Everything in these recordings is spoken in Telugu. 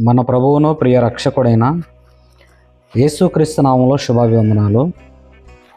మన ప్రభువును ప్రియ రక్షకుడైన యేసుక్రీస్తు నామంలో శుభాభివందనాలు.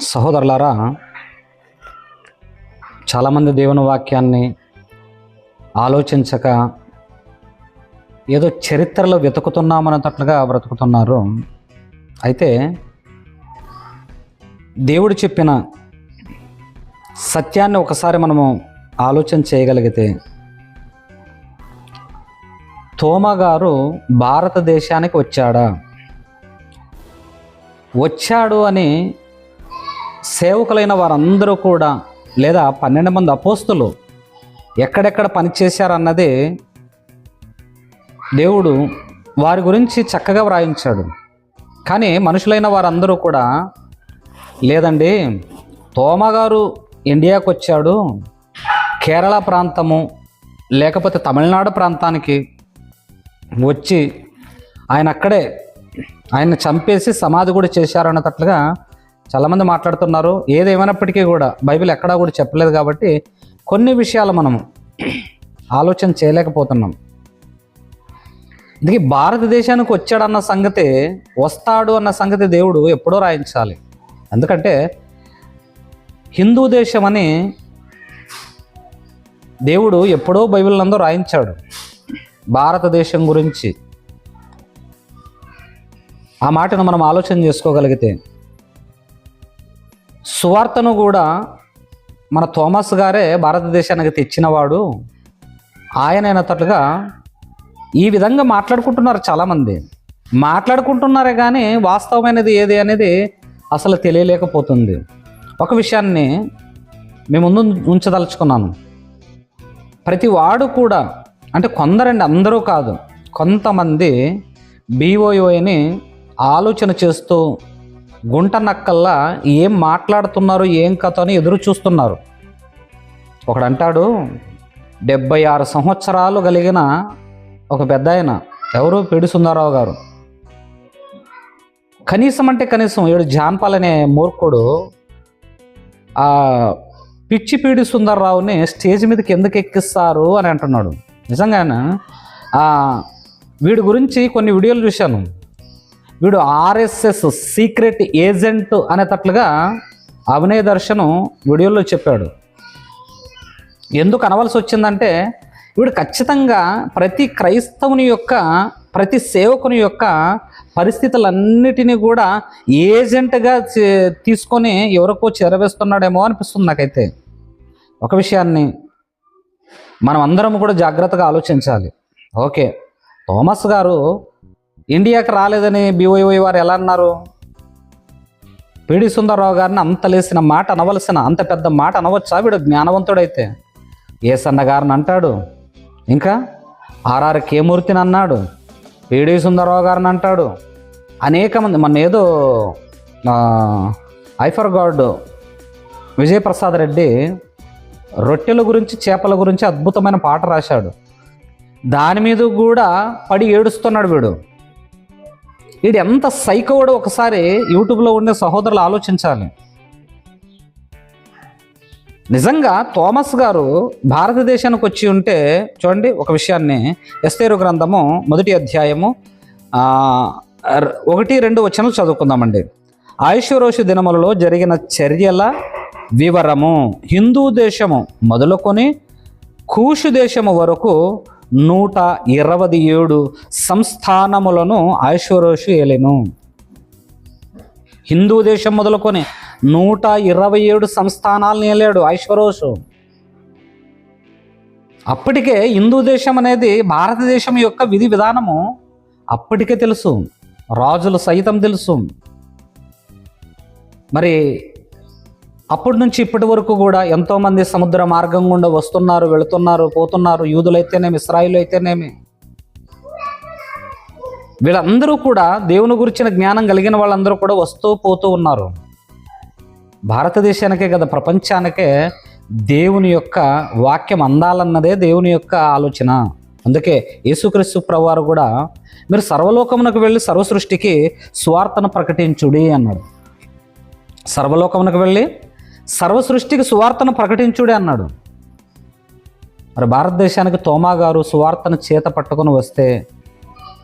సహోదరులారా చాలామంది దేవుని వాక్యాన్ని ఆలోచించక ఏదో చరిత్రలో వెతుకుతున్నామన్నట్లుగా బ్రతుకుతున్నారు. అయితే దేవుడు చెప్పిన సత్యాన్ని ఒకసారి మనము ఆలోచన చేయగలిగితే తోమగారు భారతదేశానికి వచ్చాడా? వచ్చాడు అని సేవకులైన వారందరూ కూడా లేదా పన్నెండు మంది అపోస్తులు ఎక్కడెక్కడ పనిచేశారన్నది దేవుడు వారి గురించి చక్కగా వ్రాయించాడు. కానీ మనుషులైన వారందరూ కూడా లేదండి తోమగారు ఇండియాకు వచ్చాడు కేరళ ప్రాంతము లేకపోతే తమిళనాడు ప్రాంతానికి వచ్చి ఆయన అక్కడే ఆయన చంపేసి సమాధి కూడా చేశారు అన్నట్లుగా చాలామంది మాట్లాడుతున్నారు. ఏదేమైనప్పటికీ కూడా బైబిల్ ఎక్కడా కూడా చెప్పలేదు కాబట్టి కొన్ని విషయాలు మనము ఆలోచన చేయలేకపోతున్నాం. ఇందుకే భారతదేశానికి వచ్చాడన్న సంగతి వస్తాడు అన్న సంగతి దేవుడు ఎప్పుడో రాయించాలి. ఎందుకంటే హిందూ దేశం అని దేవుడు ఎప్పుడో బైబిల్ నందు రాయించాడు. భారతదేశం గురించి. ఆ మాటను మనం ఆలోచన చేసుకోగలిగితే సువార్తను కూడా మన థోమస్ గారే భారతదేశానికి తెచ్చినవాడు. ఆయనైనట్లుగా ఈ విధంగా మాట్లాడుకుంటున్నారు చాలామంది. మాట్లాడుకుంటున్నారే కానీ వాస్తవమైనది ఏది అనేది అసలు తెలియలేకపోతుంది. ఒక విషయాన్ని మేము ముందు ఉంచదలుచుకున్నాను. ప్రతి వాడు కూడా అంటే కొందరండి అందరూ కాదు. కొంతమంది బీఓఓని ఆలోచన చేస్తూ గుంట నక్కల్లా ఏం మాట్లాడుతున్నారు ఏం కథ అని ఎదురు చూస్తున్నారు. ఒకడంటాడు డెబ్బై ఆరు సంవత్సరాలు కలిగిన ఒక పెద్ద ఆయన ఎవరు పిడి సుందరరావు గారు. కనీసం అంటే కనీసం ఏడు జాన్పాల్ అనే మూర్ఖుడు పిచ్చి పీడి సుందర్రావుని స్టేజ్ మీదకి ఎందుకు ఎక్కిస్తారు అని అంటున్నాడు. నిజంగానే వీడి గురించి కొన్ని వీడియోలు చూశాను. వీడు ఆర్ఎస్ఎస్ సీక్రెట్ ఏజెంట్ అనేటట్లుగా అభినయ దర్శను వీడియోలో చెప్పాడు. ఎందుకు అనవలసి వచ్చిందంటే వీడు ఖచ్చితంగా ప్రతి క్రైస్తవుని యొక్క ప్రతి సేవకుని యొక్క పరిస్థితులన్నిటినీ కూడా ఏజెంట్గా చే- తీసుకొని ఎవరికో చేరవేస్తున్నాడేమో అనిపిస్తుంది నాకైతే. ఒక విషయాన్ని మనం అందరం కూడా జాగ్రత్తగా ఆలోచించాలి. ఓకే. థోమస్ గారు ఇండియాకి రాలేదని బీఓవై వారు ఎలా అన్నారు? పిడి సుందరరావు గారిని అంత లేసిన మాట అనవలసిన అంత పెద్ద మాట అనవచ్చా వీడు జ్ఞానవంతుడైతే? ఏసన్న గారిని అంటాడు. ఇంకా? ఆర్ఆర్ కేమూర్తిని అన్నాడు. పిడి సుందరరావు గారిని అంటాడు. అనేక మంది మన ఏదో ఐఫర్ గాడ్ విజయప్రసాద్ రెడ్డి రొట్టెల గురించి చేపల గురించి అద్భుతమైన పాట రాశాడు. దాని మీద కూడా పడి ఏడుస్తున్నాడు వీడు. వీడు ఎంత సైకోవడో ఒకసారి యూట్యూబ్లో ఉండే సహోదరులు ఆలోచించాలి. నిజంగా థోమస్ గారు భారతదేశానికి వచ్చి ఉంటే చూడండి ఒక విషయాన్ని ఎస్తేరు గ్రంథము మొదటి అధ్యాయము ఒకటి రెండు వచనాలు చదువుకుందామండి. ఆయుషరోషు దినములలో జరిగిన చర్యల వివరము. హిందూ దేశము మొదలుకొని కూషు దేశము వరకు నూట ఇరవై ఏడు సంస్థానములను ఐశ్వరోషు ఏలెను. హిందూ దేశం మొదలుకొని నూట ఇరవై ఏడు సంస్థానాలను ఏలాడు ఐశ్వరోషు అప్పటికే హిందూ దేశం అనేది భారతదేశం యొక్క విధి విధానము అప్పటికే తెలుసు. రాజులు సైతం తెలుసు. మరి అప్పటి నుంచి ఇప్పటి వరకు కూడా ఎంతోమంది సముద్ర మార్గం గుండా వస్తున్నారు వెళుతున్నారు పోతున్నారు. యూదులైతేనేమి ఇస్రాయిల్ అయితేనేమి వీళ్ళందరూ కూడా దేవుని గురించిన జ్ఞానం కలిగిన వాళ్ళందరూ కూడా వస్తూ పోతూ ఉన్నారు. భారతదేశానికే కదా ప్రపంచానికే దేవుని యొక్క వాక్యం అందాలన్నదే దేవుని యొక్క ఆలోచన. అందుకే యేసుక్రీస్తు ప్రవారు కూడా మీరు సర్వలోకమునకు వెళ్ళి సర్వ సృష్టికి స్వార్థను ప్రకటించుడి అన్నాడు. సర్వలోకమునకు వెళ్ళి సర్వ సృష్టికి సువార్తను ప్రకటించుడే అన్నాడు. మరి భారతదేశానికి తోమా గారు సువార్తను చేత పట్టుకుని వస్తే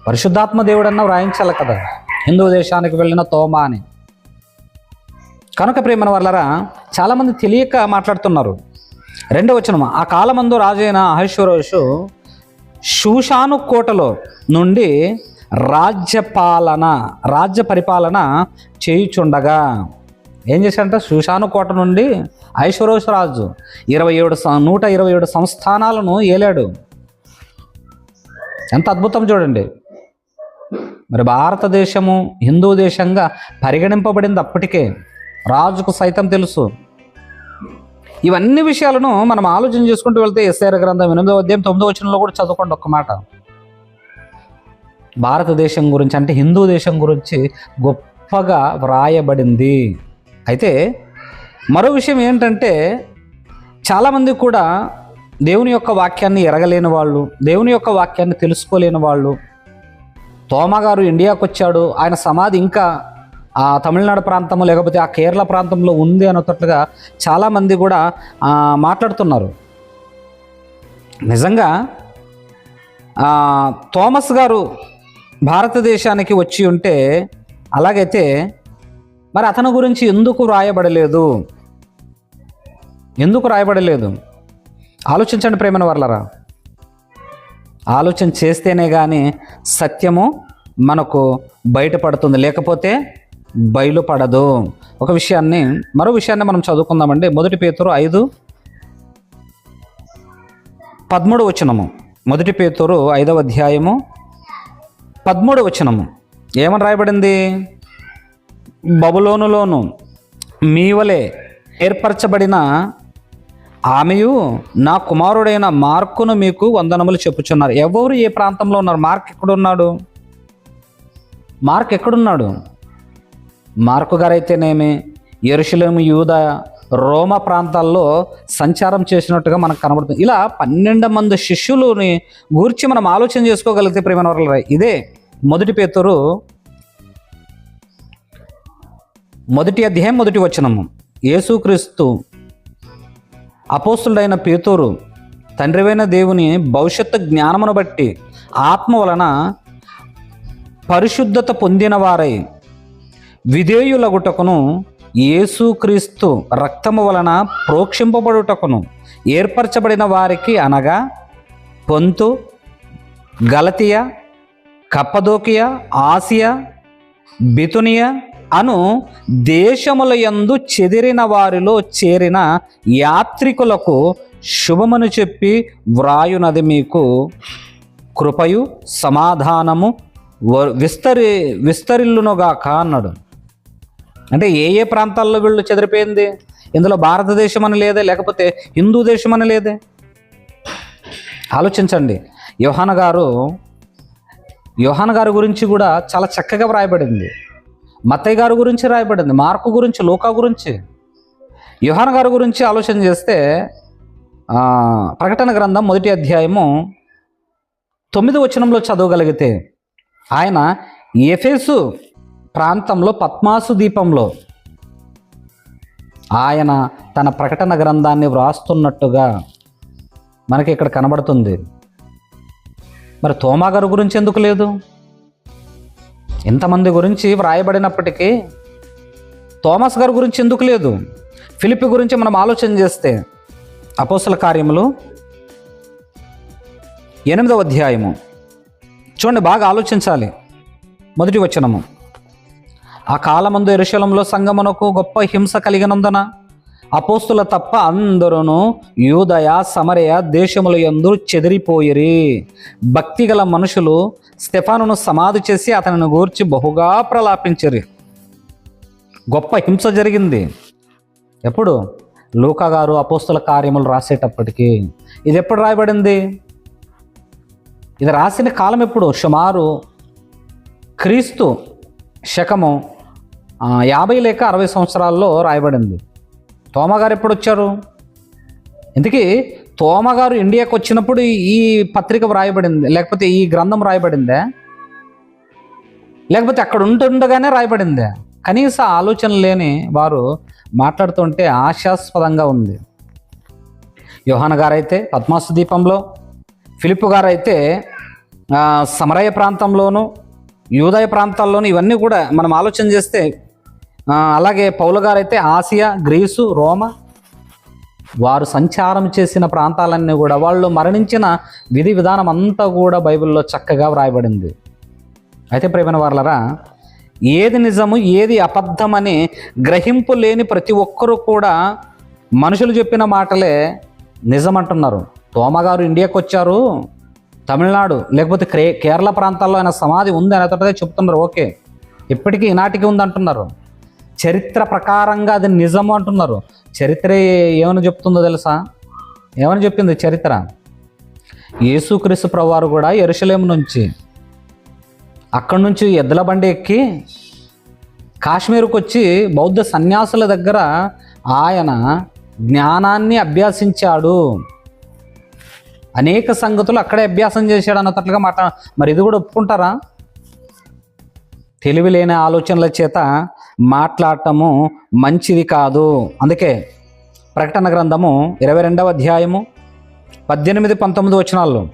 పరిశుద్ధాత్మ దేవుడన్నా వ్రాయించాలి కదా. హిందూ దేశానికి వెళ్ళిన తోమా అని. కనుక ప్రేమన వల్లరా చాలామంది తెలియక మాట్లాడుతున్నారు. రెండవ వచనం ఆ కాలమందు రాజైన అహేశ్వరోషు షూషాను కోటలో నుండి రాజ్యపాలన రాజ్య పరిపాలన చేయుచుండగా ఏం చేశాడంటే సుశాను కోట నుండి ఐశ్వరోష రాజు ఇరవై ఏడు నూట ఇరవై ఏడు సంస్థానాలను ఏలాడు. ఎంత అద్భుతం చూడండి. మరి భారతదేశము హిందూ దేశంగా పరిగణింపబడింది అప్పటికే. రాజుకు సైతం తెలుసు. ఇవన్నీ విషయాలను మనం ఆలోచన చేసుకుంటూ వెళ్తే ఎస్ఆర్ గ్రంథం ఎనిమిదో అధ్యాయం తొమ్మిదో వచనంలో కూడా చదువుకోండి ఒక్క మాట. భారతదేశం గురించి అంటే హిందూ దేశం గురించి గొప్పగా వ్రాయబడింది. అయితే మరో విషయం ఏంటంటే చాలామంది కూడా దేవుని యొక్క వాక్యాన్ని ఎరగలేని వాళ్ళు దేవుని యొక్క వాక్యాన్ని తెలుసుకోలేని వాళ్ళు. తోమగారు ఇండియాకు వచ్చాడు. ఆయన సమాధి ఇంకా ఆ తమిళనాడు ప్రాంతము లేకపోతే ఆ కేరళ ప్రాంతంలో ఉంది అన్నట్లుగా చాలామంది కూడా మాట్లాడుతున్నారు. నిజంగా ఆ, థామస్ గారు భారతదేశానికి వచ్చి ఉంటే అలాగైతే మరి అతని గురించి ఎందుకు రాయబడలేదు? ఎందుకు రాయబడలేదు? ఆలోచించండి ప్రేమన వర్లరా. ఆలోచన చేస్తేనే కానీ సత్యము మనకు బయటపడుతుంది. లేకపోతే బయలుపడదు ఒక విషయాన్ని మరో విషయాన్ని మనం చదువుకుందామండి. మొదటి పేతురు ఐదు పదమూడు వచనము. మొదటి పేతురు ఐదవ అధ్యాయము పదమూడు వచనము. ఏమని రాయబడింది? బబులోనులోను మీవలే ఏర్పరచబడిన ఆమెయు నా కుమారుడైన మార్కును మీకు వందనములు చెప్పుచున్నారు. ఎవరు ఏ ప్రాంతంలో ఉన్నారు? మార్క్ ఎక్కడున్నాడు? మార్క్ ఎక్కడున్నాడు? మార్కు గారైతేనేమి? ఎరుషులేము యూద రోమ ప్రాంతాల్లో సంచారం చేసినట్టుగా మనకు కనబడుతుంది. ఇలా పన్నెండు మంది శిష్యులని గూర్చి మనం ఆలోచన చేసుకోగలిగితే ప్రేమ ఇదే మొదటి పేతురు మొదటి అధ్యాయం మొదటి వచనము. యేసుక్రీస్తు అపోస్తుడైన పేతూరు తండ్రివైన దేవుని భవిష్యత్తు జ్ఞానమును బట్టి ఆత్మ వలన పరిశుద్ధత పొందిన వారై విధేయులగుటకును యేసుక్రీస్తు రక్తము వలన ప్రోక్షింపబడుటకును ఏర్పరచబడిన వారికి అనగా పొంతు గలతియా కప్పదోకియా ఆసియా బితునియా అను దేశముల యందు చెదిరిన వారిలో చేరిన యాత్రికులకు శుభమని చెప్పి వ్రాయునది మీకు. కృపయు సమాధానము విస్తరి విస్తరిల్లునుగాక అన్నాడు. అంటే ఏ ఏ ప్రాంతాల్లో వీళ్ళు చెదిరిపోయింది? ఇందులో భారతదేశం అని లేదే లేకపోతే హిందూ దేశం అని లేదే? ఆలోచించండి. యోహాన్ గారు యోహాన్ గారి గురించి కూడా చాలా చక్కగా వ్రాయబడింది. మత్తయ్య గారి గురించి రాయబడింది మార్కు గురించి లోకా గురించి. యుహాన్ గారి గురించి ఆలోచన చేస్తే ప్రకటన గ్రంథం మొదటి అధ్యాయము తొమ్మిది వచనంలో చదవగలిగితే ఆయన ఎఫెసు ప్రాంతంలో పద్మాసు దీపంలో ఆయన తన ప్రకటన గ్రంథాన్ని వ్రాస్తున్నట్టుగా మనకి ఇక్కడ కనబడుతుంది. మరి తోమా గారి గురించి ఎందుకు లేదు? ఇంతమంది గురించి వ్రాయబడినప్పటికీ థోమస్ గారి గురించి ఎందుకు లేదు? ఫిలిప్ గురించి మనం ఆలోచన చేస్తే అపోసల కార్యములు ఎనిమిదవ అధ్యాయము. చూడండి బాగా ఆలోచించాలి. మొదటి వచనము. ఆ కాలమందు ఎరుశలంలో సంగమునకు గొప్ప హింస కలిగినందున అపోస్తుల తప్ప అందరూ యూదయ సమరయ దేశముల యందు చెదిరిపోయిరి. భక్తిగల మనుషులు స్టెఫానును సమాధి చేసి అతనిని గూర్చి బహుగా ప్రలాపించరు. గొప్ప హింస జరిగింది. ఎప్పుడు? లూకా గారు అపోస్తుల కార్యములు రాసేటప్పటికీ. ఇది ఎప్పుడు రాయబడింది? ఇది రాసిన కాలం ఎప్పుడు? సుమారు క్రీస్తు శకము యాభై లేక అరవై సంవత్సరాల్లో రాయబడింది. తోమగారు ఎప్పుడు వచ్చారు ఇందుకే తోమగారు ఇండియాకు వచ్చినప్పుడు ఈ పత్రిక వ్రాయబడింది లేకపోతే ఈ గ్రంథం రాయబడిందే లేకపోతే అక్కడ ఉంటుండగానే రాయబడిందే కనీస ఆలోచన లేని వారు మాట్లాడుతుంటే ఆశాస్పదంగా ఉంది. యోహాన గారైతే పద్మాసు దీపంలో ఫిలిప్ గారైతే సమరయ ప్రాంతంలోను యూదయ ప్రాంతాల్లోనూ ఇవన్నీ కూడా మనం ఆలోచన చేస్తే అలాగే పౌలు అయితే ఆసియా గ్రీసు రోమ వారు సంచారం చేసిన ప్రాంతాలన్నీ కూడా వాళ్ళు మరణించిన విధి విధానం అంతా కూడా బైబిల్లో చక్కగా వ్రాయబడింది. అయితే ప్రేమైన వాళ్ళరా ఏది నిజము ఏది అబద్ధమని గ్రహింపు లేని ప్రతి ఒక్కరూ కూడా మనుషులు చెప్పిన మాటలే నిజమంటున్నారు. తోమగారు ఇండియాకు వచ్చారు తమిళనాడు లేకపోతే క్రే కేరళ ప్రాంతాల్లో ఆయన సమాధి ఉంది అనేటదే చెప్తున్నారు. ఓకే ఇప్పటికీ ఈనాటికి ఉంది అంటున్నారు చరిత్ర ప్రకారంగా అది నిజము అంటున్నారు. చరిత్ర ఏమని చెప్తుందో తెలుసా? ఏమని చెప్పింది చరిత్ర? యేసుక్రీస్తు ప్రవారు కూడా ఎరుసలేం నుంచి అక్కడి నుంచి ఎద్దుల బండి ఎక్కి కాశ్మీర్కి వచ్చి బౌద్ధ సన్యాసుల దగ్గర ఆయన జ్ఞానాన్ని అభ్యాసించాడు. అనేక సంగతులు అక్కడే అభ్యాసం చేశాడు అన్నట్లుగా మాట్లా మరి ఇది కూడా ఒప్పుకుంటారా? తెలివి లేని ఆలోచనల చేత మాట్లాడటము మంచిది కాదు. అందుకే ప్రకటన గ్రంథము ఇరవై రెండవ అధ్యాయము పద్దెనిమిది పంతొమ్మిది వచనాల్లో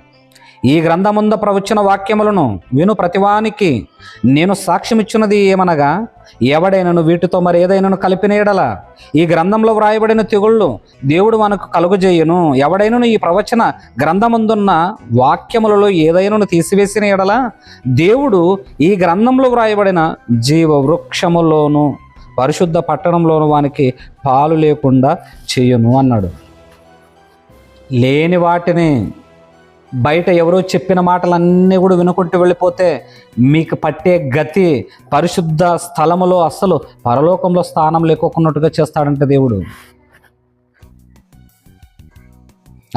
ఈ గ్రంథముంద ప్రవచన వాక్యములను విను ప్రతివానికి. నేను సాక్ష్యమిచ్చున్నది ఏమనగా ఎవడైనను వీటితో మరి ఏదైనాను కలిపిన ఎడల. ఈ గ్రంథంలో వ్రాయబడిన తెగుళ్ళు దేవుడు మనకు కలుగజేయును. ఎవడైనను ఈ ప్రవచన గ్రంథమందున్న వాక్యములలో ఏదైనాను తీసివేసిన ఎడల దేవుడు ఈ గ్రంథంలో వ్రాయబడిన జీవ వృక్షములోను పరిశుద్ధ పట్టణంలోను వానికి పాలు లేకుండా చేయును అన్నాడు. లేని వాటిని బయట ఎవరో చెప్పిన మాటలన్నీ కూడా వినుకుంటూ వెళ్ళిపోతే మీకు పట్టే గతి పరిశుద్ధ స్థలములో అస్సలు పరలోకంలో స్థానం లేకోకున్నట్టుగా చేస్తాడంటే దేవుడు.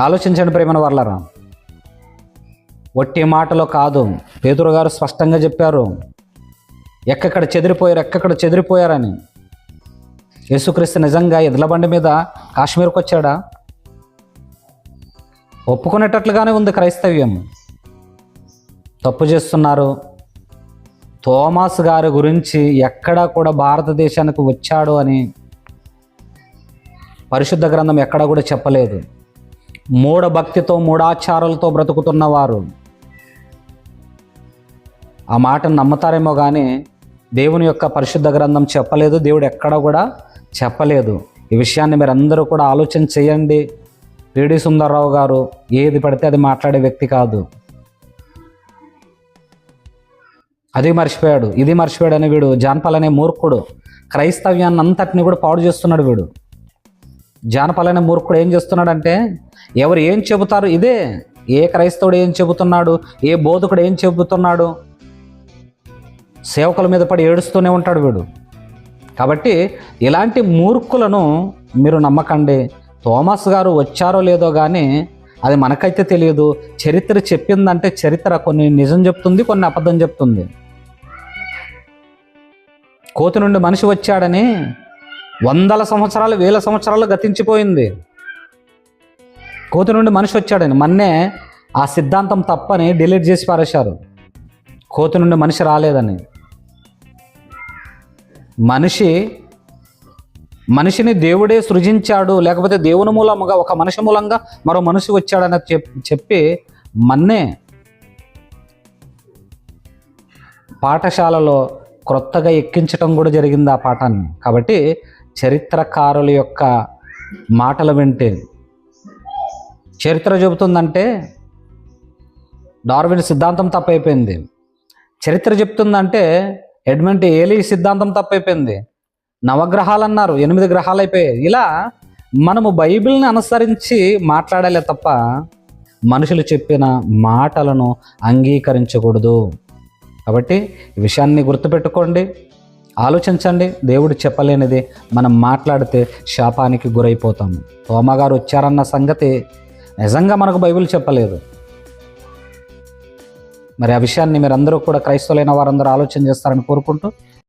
ఆలోచించండి ప్రేమన వర్లరా. ఒట్టి మాటలో కాదు. పేదరు గారు స్పష్టంగా చెప్పారు. ఎక్కక్కడ చెదిరిపోయారు ఎక్కక్కడ చెదిరిపోయారని. యేసుక్రీస్తు నిజంగా ఎద్లబండి మీద కాశ్మీర్కి వచ్చాడా ఒప్పుకునేటట్లుగానే ఉంది క్రైస్తవ్యం. తప్పు చేస్తున్నారు. థోమాస్ గారి గురించి ఎక్కడా కూడా భారతదేశానికి వచ్చాడు అని పరిశుద్ధ గ్రంథం ఎక్కడా కూడా చెప్పలేదు. మూఢ భక్తితో మూఢాచారాలతో బ్రతుకుతున్నవారు ఆ మాటను నమ్ముతారేమో కానీ దేవుని యొక్క పరిశుద్ధ గ్రంథం చెప్పలేదు. దేవుడు ఎక్కడ కూడా చెప్పలేదు. ఈ విషయాన్ని మీరు అందరూ కూడా ఆలోచన చేయండి. పిడి సుందర్రావు గారు ఏది పడితే అది మాట్లాడే వ్యక్తి కాదు. అది మర్చిపోయాడు ఇది మర్చిపోయాడు అని వీడు జానపాల్ అనే మూర్ఖుడు. క్రైస్తవ్యాన్ని అంతటిని కూడా పాడు చేస్తున్నాడు వీడు. జానపాల్ అనే మూర్ఖుడు ఏం చేస్తున్నాడంటే ఎవరు ఏం చెబుతారు ఇదే. ఏ క్రైస్తవుడు ఏం చెబుతున్నాడు ఏ బోధకుడు ఏం చెబుతున్నాడు. సేవకుల మీద పడి ఏడుస్తూనే ఉంటాడు వీడు. కాబట్టి ఇలాంటి మూర్ఖులను మీరు నమ్మకండి. థోమస్ గారు వచ్చారో లేదో కానీ అది మనకైతే తెలియదు. చరిత్ర చెప్పిందంటే చరిత్ర. కొన్ని నిజం చెప్తుంది కొన్ని అబద్ధం చెప్తుంది. కోతి నుండి మనిషి వచ్చాడని వందల సంవత్సరాలు వేల సంవత్సరాలు గతించిపోయింది. కోతి నుండి మనిషి వచ్చాడని మొన్నే ఆ సిద్ధాంతం తప్పని డిలీట్ చేసి పారేశారు. కోతి నుండి మనిషి రాలేదని. మనిషి మనిషిని దేవుడే సృజించాడు లేకపోతే దేవుని మూలముగా ఒక మనిషి మూలంగా మరో మనిషి వచ్చాడని చెప్ చెప్పి మన్నే పాఠశాలలో క్రొత్తగా ఎక్కించటం కూడా జరిగింది ఆ పాఠాన్ని. కాబట్టి చరిత్రకారుల యొక్క మాటలు వింటే చరిత్ర చెబుతుందంటే డార్విన్ సిద్ధాంతం తప్పైపోయింది. చరిత్ర చెప్తుందంటే ఎడ్మంట్ ఏలి సిద్ధాంతం తప్పైపోయింది. నవగ్రహాలు అన్నారు ఎనిమిది గ్రహాలు అయిపోయాయి ఇలా మనము బైబిల్ని అనుసరించి మాట్లాడాలే తప్ప మనుషులు చెప్పిన మాటలను అంగీకరించకూడదు. కాబట్టి ఈ విషయాన్ని గుర్తుపెట్టుకోండి. ఆలోచించండి. దేవుడు చెప్పలేనిది మనం మాట్లాడితే శాపానికి గురైపోతాము తోమగారు వచ్చారన్న సంగతి నిజంగా మనకు బైబిల్ చెప్పలేదు. మరి ఆ విషయాన్ని మీరందరూ కూడా క్రైస్తవులైన వారందరూ ఆలోచన చేస్తారని కోరుకుంటూ